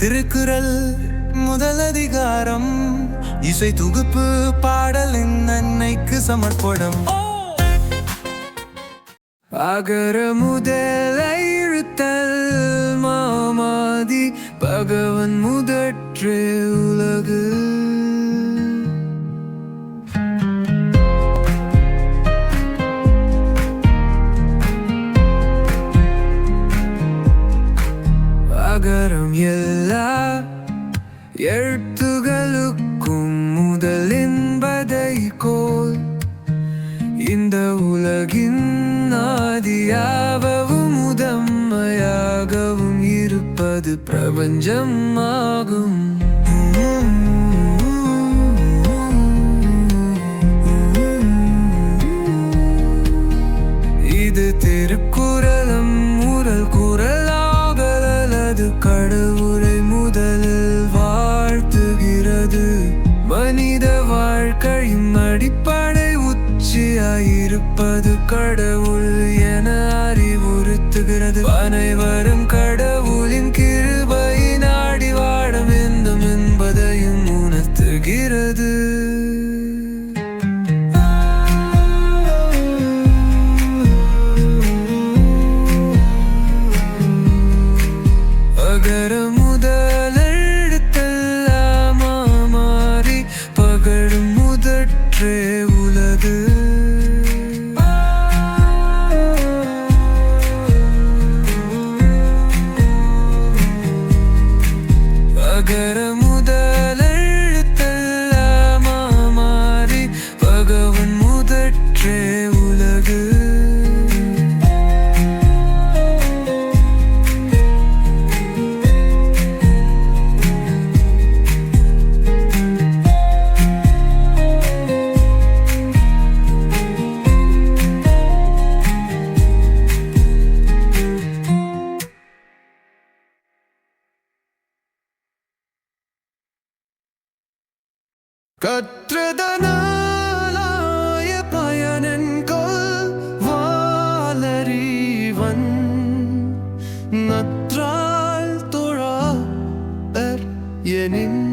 திருக்குறள் முதலதிகாரம் இசை தொகுப்பு பாடலின் அன்னைக்கு சமர்ப்பணம். அகர முதல எழுத்தல் மாமாதி பகவன் முதற்று உலகு இந்த உலகின் ஆதியாகவும் முதம்மையாகவும் இருப்பது பிரபஞ்சமாகும் கடவுள். Yeni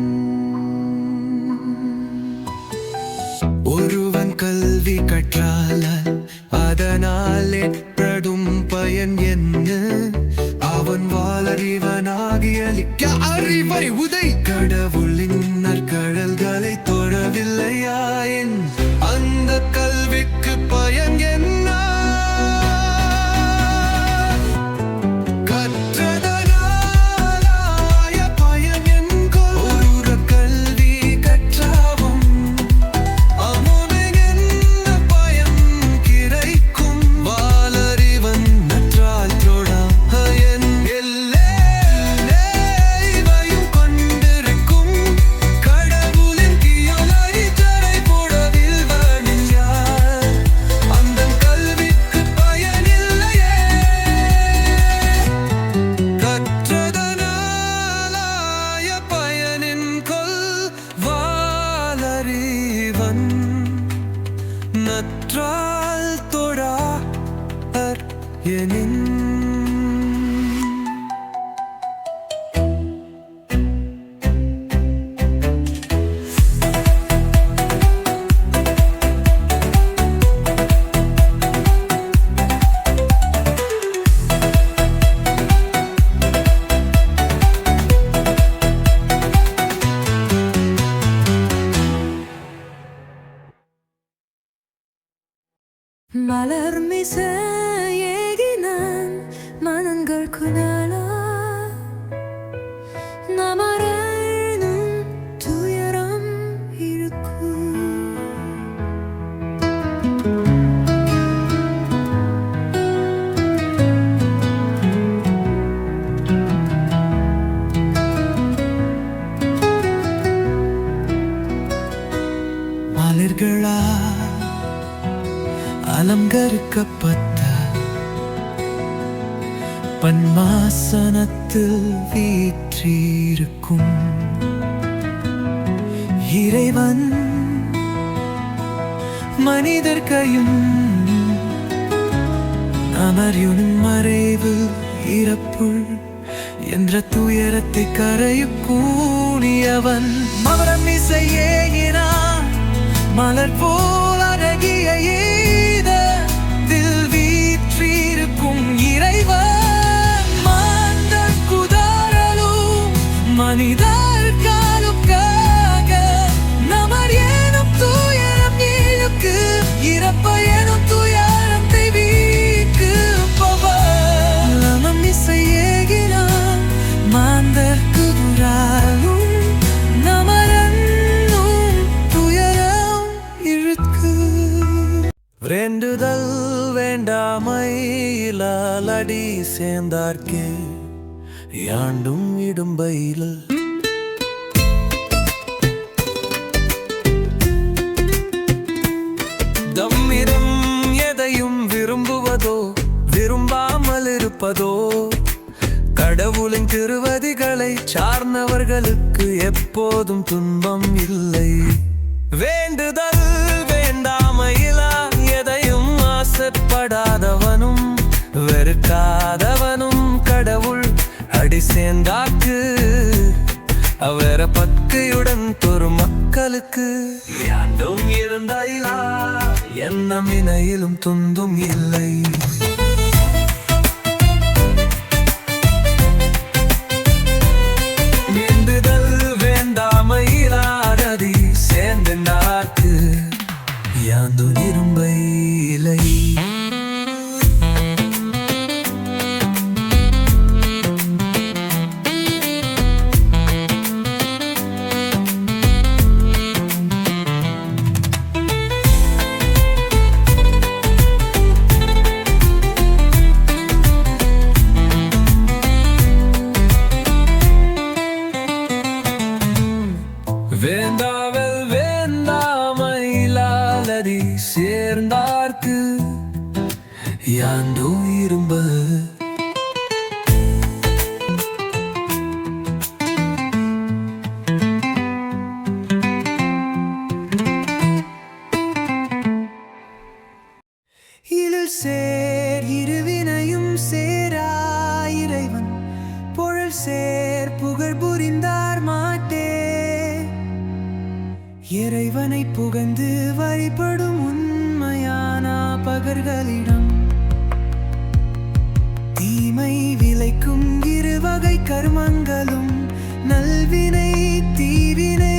நுனியவன் மவரம் இசையேனா மலர் போல் அழகிய வேண்டுதல் வேண்டாமையிலால் அடி சேர்ந்தார்க்கே. யாண்டும் இடும்பையில் தம்மிடம் எதையும் விரும்புவதோ விரும்பாமல் இருப்பதோ கடவுளின் திருவதிகளை சார்ந்தவர்களுக்கு எப்போதும் துன்பம் இல்லை. வேண்டுதல் வேண்டாம் வெறுப்படாதவனும் வெறுக்காதவனும் கடவுள் அடி சேர்ந்தாக்கு. அவர பக்கையுடன் தொரு மக்களுக்கு. யாண்டும் இருந்தாயா எண்ணம் இணையிலும் துந்தும் இல்லை. இறைவனை புகழ்ந்து வழிபடும் உண்மையான பகர்களிடம். தீமை விளைக்கும் இரு வகை கர்மங்களும் நல்வினை தீவினை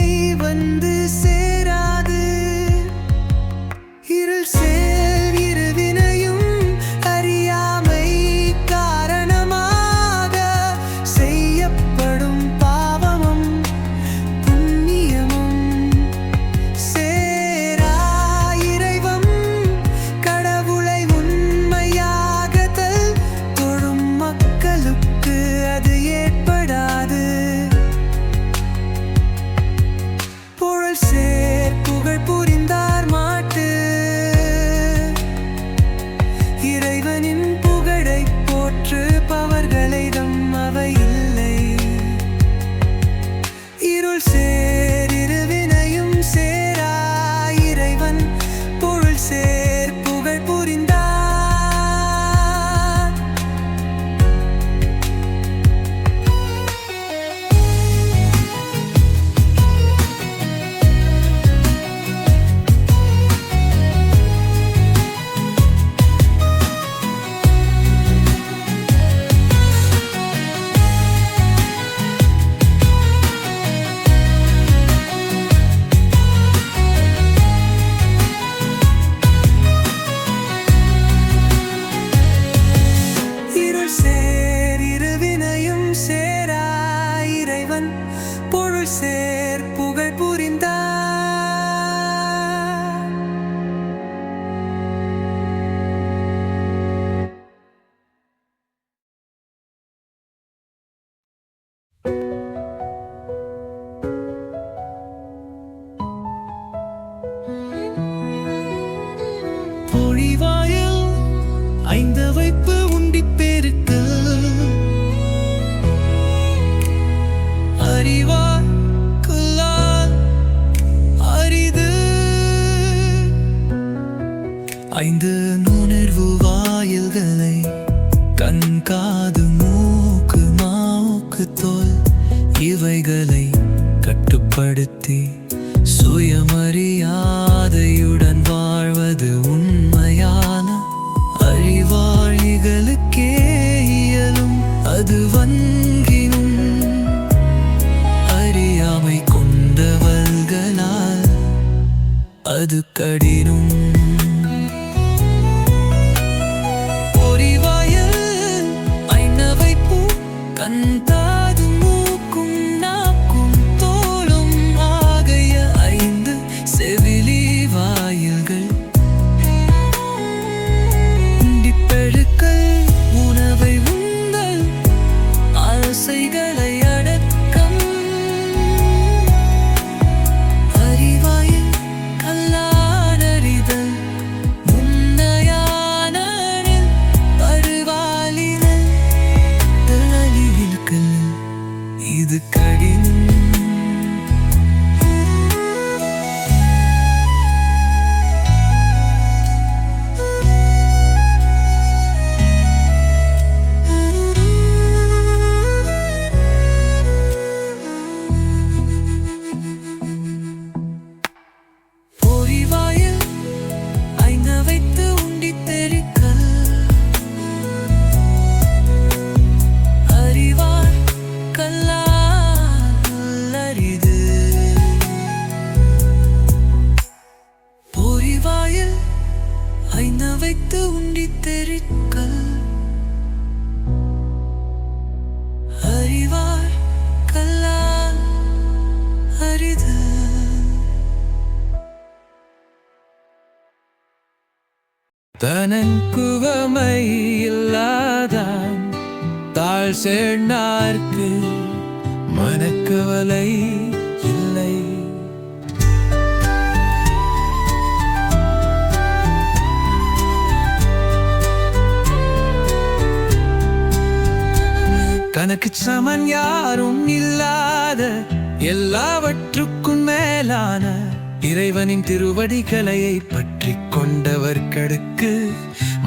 பயன்படுத்தி சுயமரியாதையுடன் வாழ்வது உண்மையான அறிவாளிகளுக்கே இயலும். அது வங்கினும் அறியாமை கொண்டவர்களால் அது கடினும். தனக்குவமை இல்லாதான் தாழ் சேர்னார்க்கு மனக்கவலை இல்லை. கணக்கு சமன் யாரும் இல்லாத எல்லாவற்றுக்கும் மேலான இறைவனின் திருவடிகளையை பற்றி கொண்டவர்களுக்கு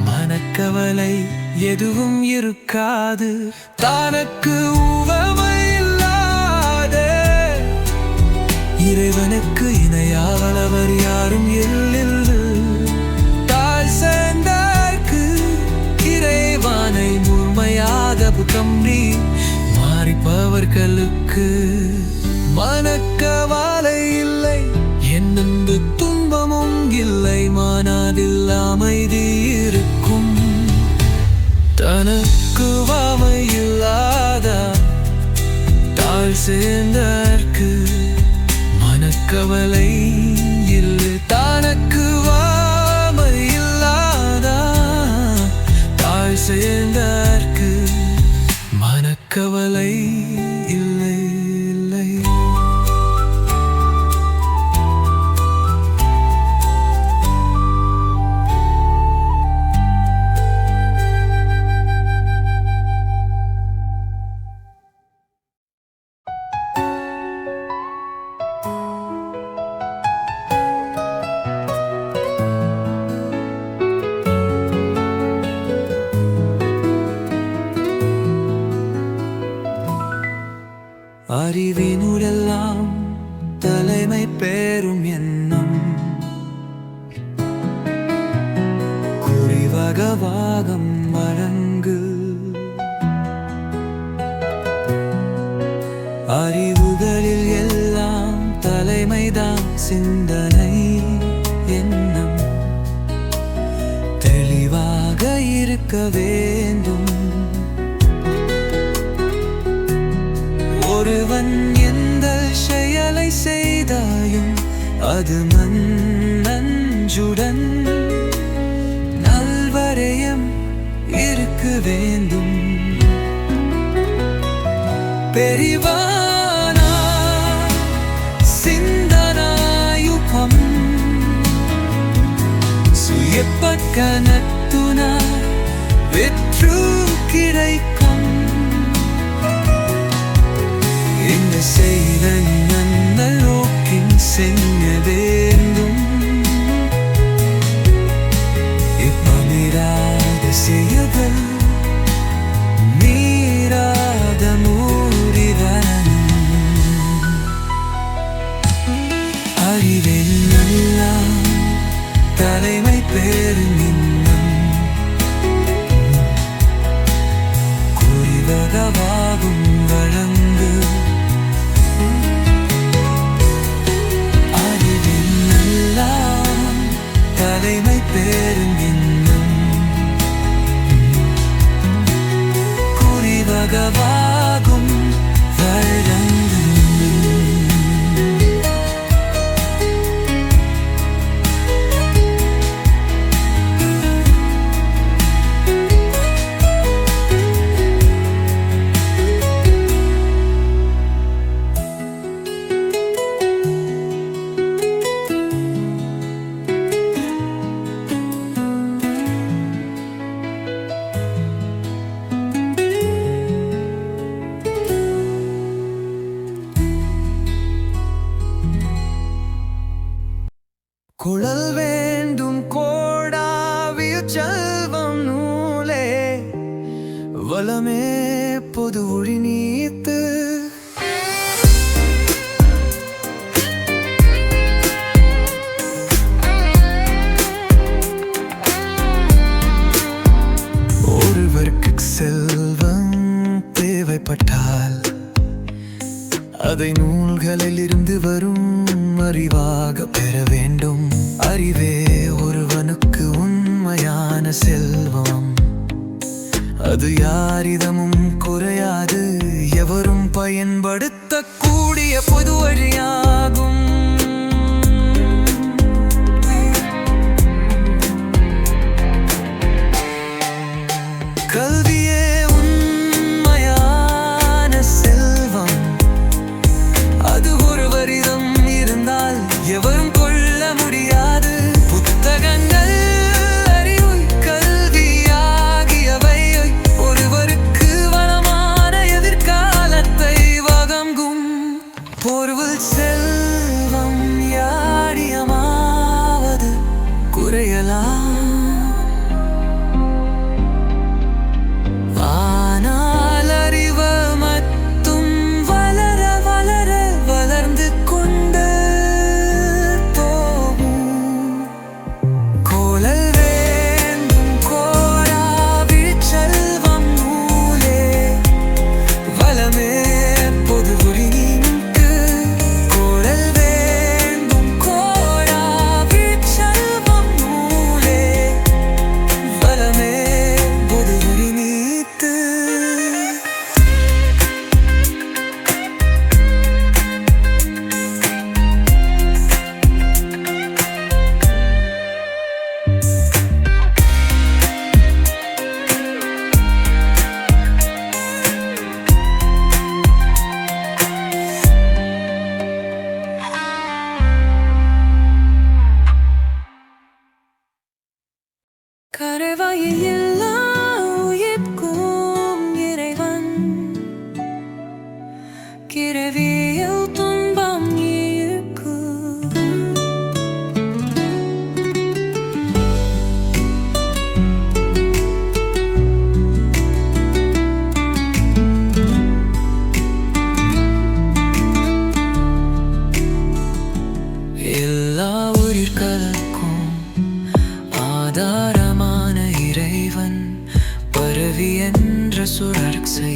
மனக்கவலை எதுவும் இருக்காது. தனக்கு உவமை இல்லாத. இறைவனுக்கு இணையாளவர் யாரும் இல்லில்லு தாழ் சேர்ந்தார்க்கு இறைவானை முழுமையாக புகம்பி மாறிப்பவர்களுக்கு. மனக்கவலையில் தனக்கு வாமையில்லாத தாழ் சேர்ந்தற்கு மனக்கவலை இல்லை. தனக்கு வாமையில்லாத தாழ் சேர்ந்தற்கு மனக்கவலை தலைமை பேரும் எண்ணம் குறிவகவாகம் எனக்கு வேண்டும். பெரிவானா சிந்தனாயுகம். சுயப்பக்கனத்துனா வெற்று கிடைக்கும். என்ன செய்த நன்னோக்கின் நோக்கின் அறிவெல்லாம் தலைமை பெருமின்னம் குறிவகவாகும் வழங்கு அறிவெல்லாம் தலைமை பெருமின்னம் குறிவகவா கதை நூல்களில் இருந்து வரும் அறிவாக பெற வேண்டும். அறிவே ஒருவனுக்கு உண்மையான செல்வம். அது யாரிதமும் குறையாது எவரும் பயன்படுத்தக்கூடிய பொது வழியாகும். கல்வி எல்லா உயிர்களுக்கும் ஆதாரமான இறைவன் பரவி என்ற சுழற்சை.